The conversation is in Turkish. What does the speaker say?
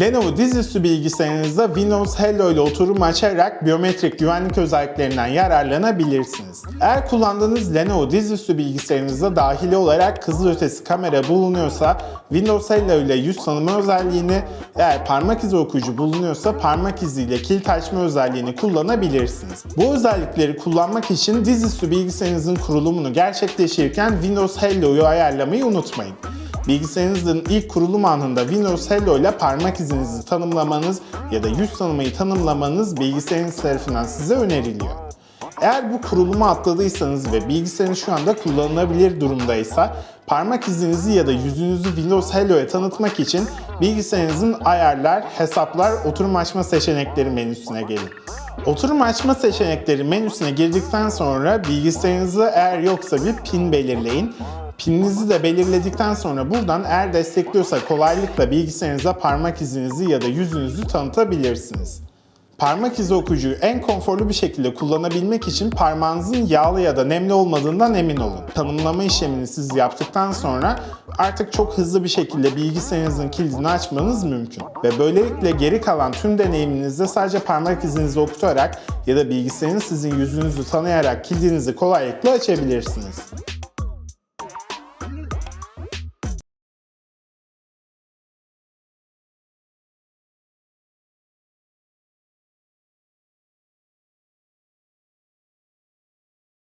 Lenovo dizüstü bilgisayarınızda Windows Hello ile oturum açarak biyometrik güvenlik özelliklerinden yararlanabilirsiniz. Eğer kullandığınız Lenovo dizüstü bilgisayarınızda dahili olarak kızılötesi kamera bulunuyorsa Windows Hello ile yüz tanıma özelliğini, eğer parmak izi okuyucu bulunuyorsa parmak iziyle kilit açma özelliğini kullanabilirsiniz. Bu özellikleri kullanmak için dizüstü bilgisayarınızın kurulumunu gerçekleştirirken Windows Hello'yu ayarlamayı unutmayın. Bilgisayarınızın ilk kurulum anında Windows Hello ile parmak izinizi tanımlamanız ya da yüz tanımayı tanımlamanız bilgisayarınız tarafından size öneriliyor. Eğer bu kurulumu atladıysanız ve bilgisayarınız şu anda kullanılabilir durumdaysa parmak izinizi ya da yüzünüzü Windows Hello'ya tanıtmak için bilgisayarınızın ayarlar, hesaplar, oturum açma seçenekleri menüsüne gelin. Oturum açma seçenekleri menüsüne girdikten sonra bilgisayarınızı eğer yoksa bir pin belirleyin. Pininizi de belirledikten sonra buradan eğer destekliyorsa kolaylıkla bilgisayarınıza parmak izinizi ya da yüzünüzü tanıtabilirsiniz. Parmak izi okuyucuyu en konforlu bir şekilde kullanabilmek için parmağınızın yağlı ya da nemli olmadığından emin olun. Tanımlama işlemini siz yaptıktan sonra artık çok hızlı bir şekilde bilgisayarınızın kilidini açmanız mümkün. Ve böylelikle geri kalan tüm deneyiminizde sadece parmak izinizi okutarak ya da bilgisayarın sizin yüzünüzü tanıyarak kilidinizi kolaylıkla açabilirsiniz.